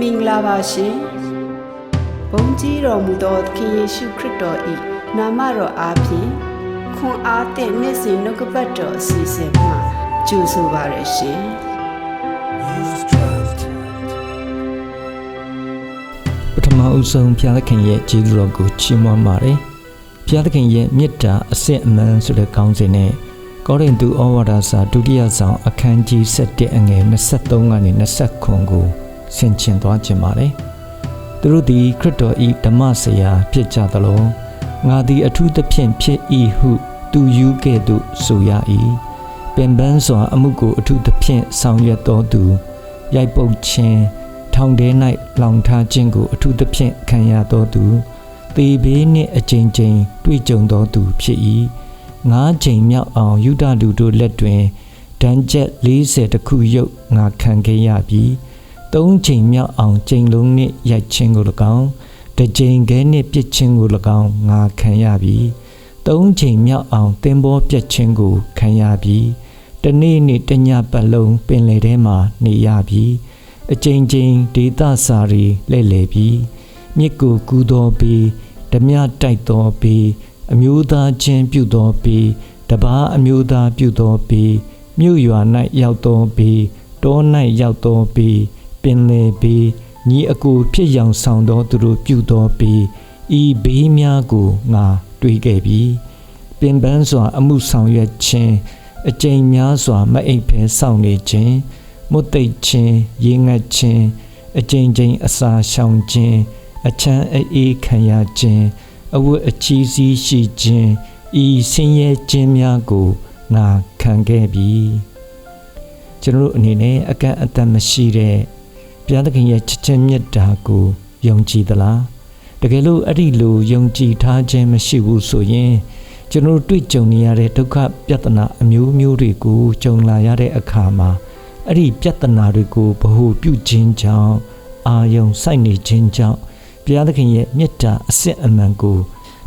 မင်္ဂလာပါရှင်ဘုန်းကြီးတော်မူသောသခင်ယေရှုခရစ်တော်၏နာမတော်အားဖြင့်ခွန်အားသည့်နေ့စဉ်နှုတ်ကပတ်တော်အစီအစဉ်မှာကြိုဆိုပါရရှင်ပထမအဦးဆုံးဘုရားသခင်ရဲ့ကျေးဇူးတော်ကိုချီးမွမ်းပါတယ်။ဘုရားသခင်ရဲ့မေတ္တာအစစ်အမှန်ဆိုတဲ့ခေါင်းစဉ်နဲ့ကောရိန္သုဩဝါဒစာဒုတိယဆောင်အခန်းကြီး7အငယ်23ကနေ29ကို ဆင်ခြင်သွားခြင်းပါတယ်။သူတို့သည်ခရစ်တော်၏ဓမ္မဆရာဖြစ်ကြသလိုငါသည်အထူးသဖြင့်ဖြစ်၏ဟုသူယူကဲ့သို့ဆိုရ၏။ပင်ပန်းစွာအမှုကိုအထူးသဖြင့်ဆောင်ရွက်တော်သူရိုက်ပုတ်ခြင်းထောင်ထဲ၌လောင်ထားခြင်းကိုအထူးသဖြင့်ခံရတော်သူသေဘေးနှင့်အကြိမ်ကြိမ်တွေ့ကြုံတော်သူဖြစ်၏ငါးချိန်မြောက်အောင်ယူဒလူတို့လက်တွင်ဒဏ်ချက်40တခုရုပ်ငါခံခဲ့ရပြီး သုံးချိန်မြောက်အောင်ချိန်လုံးနှင့်ရိုက်ခြင်းကို၎င်းတစ်ချိန်ခဲနှင့်ပြစ်ခြင်းကို၎င်းငါခံရပြီးသုံးချိန်မြောက်အောင်သင်္ဘောပြတ်ခြင်းကိုခံရပြီးတနေ့နေ့တညပတ်လုံးပင်လယ်ထဲမှာနေရပြီးအချိန်ချင်းဒေသစာရီလဲ့လေပြီးမြစ်ကိုကူးတော်ပြီးဓမြတိုက်တော်ပြီးအမျိုးသားချင်းပြုတော်ပြီးတပားအမျိုးသားပြုတော်ပြီးမြို့ရွာ၌ရောက်တော်ပြီးတော၌ရောက်တော်ပြီးပ င်လေပြီးညီအကိုဖြစ်ရောင်ဆောင်တော်သူတို့ပြုတော်ပြီးဤဘေးများကိုငါတွေ့ခဲ့ပြီးပင်ပန်းစွာ အမှုဆောင်ရွက်ခြင်းအကျင့်များစွာမအိပ်ဖဲစောင့်နေခြင်းမုတ်သိပ်ခြင်းရေငတ်ခြင်းအကျဉ်းချင်းအစာရှောင်ခြင်းအချမ်းအေးခံရခြင်းအဝတ်အချီးစီးရှိခြင်းဤဆင်းရဲခြင်းများကိုငါခံခဲ့ပြီကျွန်တော်တို့အနေနဲ့အကန့်အသတ်မရှိတဲ့ ဘုရားသခင်ရဲ့ချစ်ခြင်းမြတ်တာကိုယုံကြည်သလားတကယ်လို့အဲ့ဒီလိုယုံကြည်ထားခြင်းမရှိဘူးဆိုရင်ကျွန်တော်တို့တွေ့ကြုံနေရတဲ့ဒုက္ခပြဿနာအမျိုးမျိုးတွေကိုကြုံလာရတဲ့အခါမှာအဲ့ဒီပြဿနာတွေကိုဗဟုပြုခြင်းကြောင့်အာယုံစိုက်နေခြင်းကြောင့်ဘုရားသခင်ရဲ့မေတ္တာအစစ်အမှန်ကို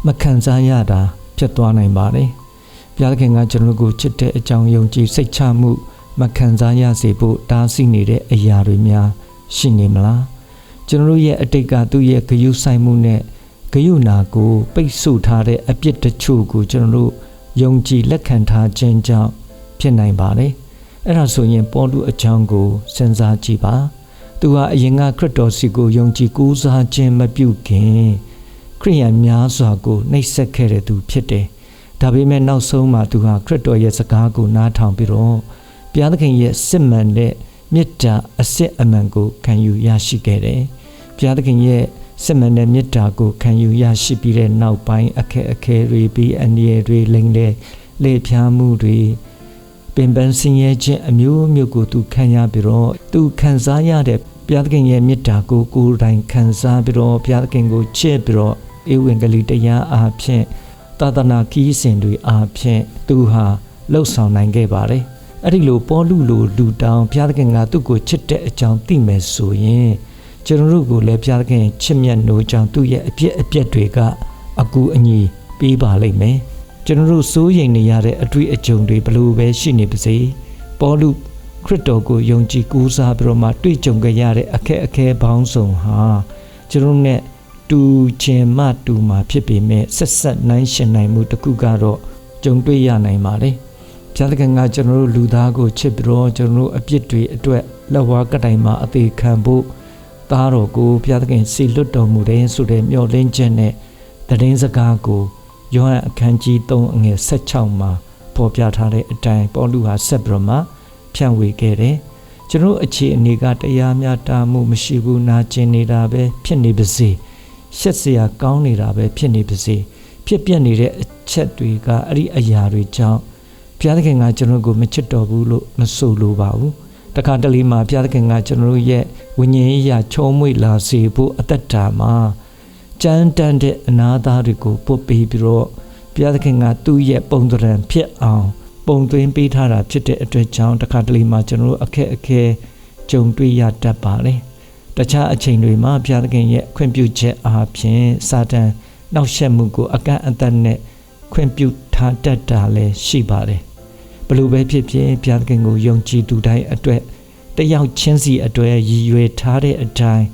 မခံစားရတာဖြစ်သွားနိုင်ပါတယ်။ဘုရားသခင်ကကျွန်တော်တို့ကိုချစ်တဲ့အကြောင်းယုံကြည်စိတ်ချမှု မခံစားရစေဖို့တားဆီးနေတဲ့အရာတွေများ ရှိနေမလား။ကျွန်တော်တို့ရဲ့အတိတ်ကသူ့ရဲ့ဂယုဆိုင်မှုနဲ့ဂယုနာကိုပိတ်ဆို့ထားတဲ့အပြစ်တချို့ကိုကျွန်တော်တို့ယုံကြည်လက်ခံထားခြင်းကြောင့်ဖြစ်နိုင်ပါတယ်။အဲ့ဒါဆိုရင်ပေါလုအကြောင်းကိုစဉ်းစားကြည့်ပါ။သူဟာအရင်ကခရစ်တော်စီကိုယုံကြည်ကိုးစားခြင်းမပြုခင်ခရိယန်များစွာကိုနှိပ်စက်ခဲ့တဲ့သူဖြစ်တယ်။ဒါပေမဲ့နောက်ဆုံးမှာသူဟာခရစ်တော်ရဲ့စကားကိုနားထောင်ပြီးတော့ဘုရားသခင်ရဲ့စစ်မှန်တဲ့ မေတ္တာအစစ်အမှန်ကိုခံယူရရှိခဲ့တယ်။ဘုရားသခင်ရဲ့စစ်မှန်တဲ့မေတ္တာကိုခံယူရရှိပြီးတဲ့နောက်ပိုင်းအခက်အခဲတွေပြီးအန္တရာယ်တွေလိမ်လေလေဖြားမှုတွေပင်ပန်းဆင်းရဲခြင်းအမျိုးမျိုးကိုသူခံရပြီးတော့သူခံစားရတဲ့ဘုရားသခင်ရဲ့မေတ္တာကိုကိုယ်တိုင်ခံစားပြီးတော့ဘုရားသခင်ကိုချစ်ပြီးတော့ဧဝံဂေလိတရားအားဖြင့်သာသနာခီးစဉ်တွေအားဖြင့်သူဟာလှုပ်ဆောင်နိုင်ခဲ့ပါတယ်။ အဲ့ဒီလိုပေါလုလိုလူတောင်ဘုရားသခင်ကသူ့ကိုချစ်တဲ့အကြောင်းသိမယ်ဆိုရင်ကျွန်တော်တို့ကိုလည်းဘုရားသခင်ချစ်မြတ်နိုးကြောင်းသူ့ရဲ့အပြစ်အပြက်တွေကအကူအညီပေးပါလိမ့်မယ်။ကျွန်တော်တို့စိုးရိမ်နေရတဲ့အတွေ့အကြုံတွေဘလို့ပဲရှိနေပါစေ။ပေါလုခရစ်တော်ကိုယုံကြည်ကိုးစားပြီးတော့မှတွေ့ကြုံကြရတဲ့အခက်အခဲပေါင်းစုံဟာကျွန်တော်နဲ့တူခြင်းမတူမှာဖြစ်ပေမဲ့ဆက်ဆက်နိုင်ရှင်နိုင်မှုတစ်ခုကတော့ကြုံတွေ့ရနိုင်ပါလေ။ ဘုရားသခင်ကကျွန်တော်တို့လူသားကိုချစ်ပြီးတော့ကျွန်တော်တို့အပြစ်တွေအတွက်လက်ဝါးကတိုင်မှာအသေးခံဖို့သားတော်ကိုဘုရားသခင်စီလွတ်တော်မူတဲ့ဆိုတဲ့မျှော်လင့်ချက်နဲ့တည်င်းစကားကိုယောဟန်အခန်းကြီး3အငယ်16မှာပေါ်ပြထားတဲ့အတိုင်းပေါလုဟာဆက်ပြီးတော့မှဖြန့်ဝေခဲ့တယ်။ကျွန်တော်အခြေအနေကတရားမျှတမှုမရှိဘူးနာကျင်နေတာပဲဖြစ်နေပါစေ။ရှက်စရာကောင်းနေတာပဲဖြစ်နေပါစေ။ဖြစ်ပြနေတဲ့အချက်တွေကအဲ့ဒီအရာတွေကြောင့် ဘုရားသခင်ကကျွန်တော်ကိုမချစ်တော်ဘူးလို့မဆိုလိုပါဘူး။တခါတလေမှာဘုရားသခင်ကကျွန်တော်ရဲ့ဝိညာဉ်ရေးရာချုံးမွေလာစေဖို့အသက်တာမှာကြမ်းတမ်းတဲ့အနာသားတွေကိုပုတ်ပေးပြီးတော့ဘုရားသခင်ကသူ့ရဲ့ပုံသဏ္ဍာန်ဖြစ်အောင်ပုံသွင်းပေးထားတာဖြစ်တဲ့အတွက်ကြောင့်တခါတလေမှာကျွန်တော်တို့အခက်အခဲကြုံတွေ့ရတတ်ပါတယ်။တခြားအချိန်တွေမှာဘုရားသခင်ရဲ့ခွင့်ပြုချက်အားဖြင့်စာတန်နှောက်ယှက်မှုကိုအကန့်အသတ်နဲ့ခွင့်ပြုထားတတ်တာလည်းရှိပါတယ်။ ဘလို့ပဲဖြစ်ဖြစ်ဘုရားသခင်ကိုယုံကြည်သူတိုင်းအတွက်တယောက်ချင်းစီအတွက်ရည်ရွယ်ထားတဲ့အတိုင်း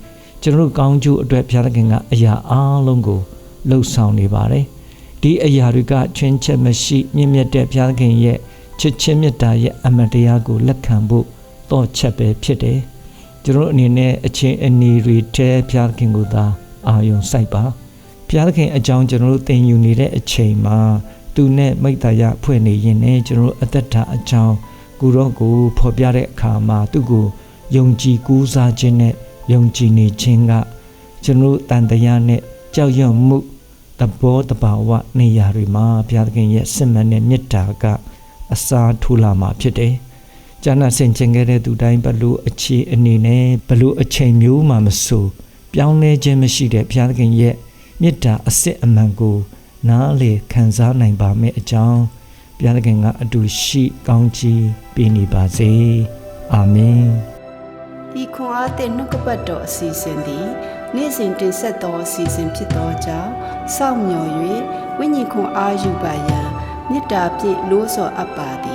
ကျွန်တော်တို့ကောင်းကျိုးအတွက်ဘုရားသခင်ကအရာအားလုံးကိုလှုပ်ဆောင်နေပါတယ်ဒီအရာတွေကချွင်းချက်မရှိမြင့်မြတ်တဲ့ဘုရားသခင်ရဲ့ချစ်ချင်းမြတ်တာရဲ့အမှန်တရားကိုလက်ခံဖို့တော့ချက်ပဲဖြစ်တယ်ကျွန်တော်တို့အနေနဲ့အချင်းအနေတွေတဲဘုရားသခင်ကိုသာအာယုံစိုက်ပါဘုရားသခင်အကြောင်းကျွန်တော်တို့သင်ယူနေတဲ့အချိန်မှာ သူနဲ့မိတ္တရာဖွဲ့နေရင်လည်းကျွန်တော်တို့အသက်တာအကြောင်းကိုတော့ကိုဖော်ပြတဲ့အခါမှာသူ့ကိုယုံကြည်ကူးစားခြင်းနဲ့ယုံကြည်နေခြင်းကကျွန်တော်တို့တန်တရားနဲ့ကြောက်ရွံ့မှုတဘောတဘာဝနေရာတွေမှာဘုရားသခင်ရဲ့စစ်မှန်တဲ့မေတ္တာကအစာထူလာမှာဖြစ်တယ်။ကျမ်းစာဆင်ခြင်ခဲ့တဲ့သူတိုင်းဘလို့အခြေအနေနဲ့ဘလို့အချိန်မျိုးမှမဆိုပြောင်းလဲခြင်းမရှိတဲ့ဘုရားသခင်ရဲ့မေတ္တာအစစ်အမှန်ကို နားလေခံစားနိုင်ပါမယ့်အကြောင်းဘုရားသခင်ကအတူရှိကောင်းချီးပေးနေပါစေအာမင်ဤခွန်အားသည့်နှုတ်ကပတ်တော်အစီအစဉ်သည်နေ့စဉ်တင်ဆက်သောအစီအစဉ်ဖြစ်သောကြောင့်စောင့်မျှော်၍ဝိညာဉ်ခွန်အားယူပါရန်မေတ္တာဖြင့်လို့ဆော်အပ်ပါသည်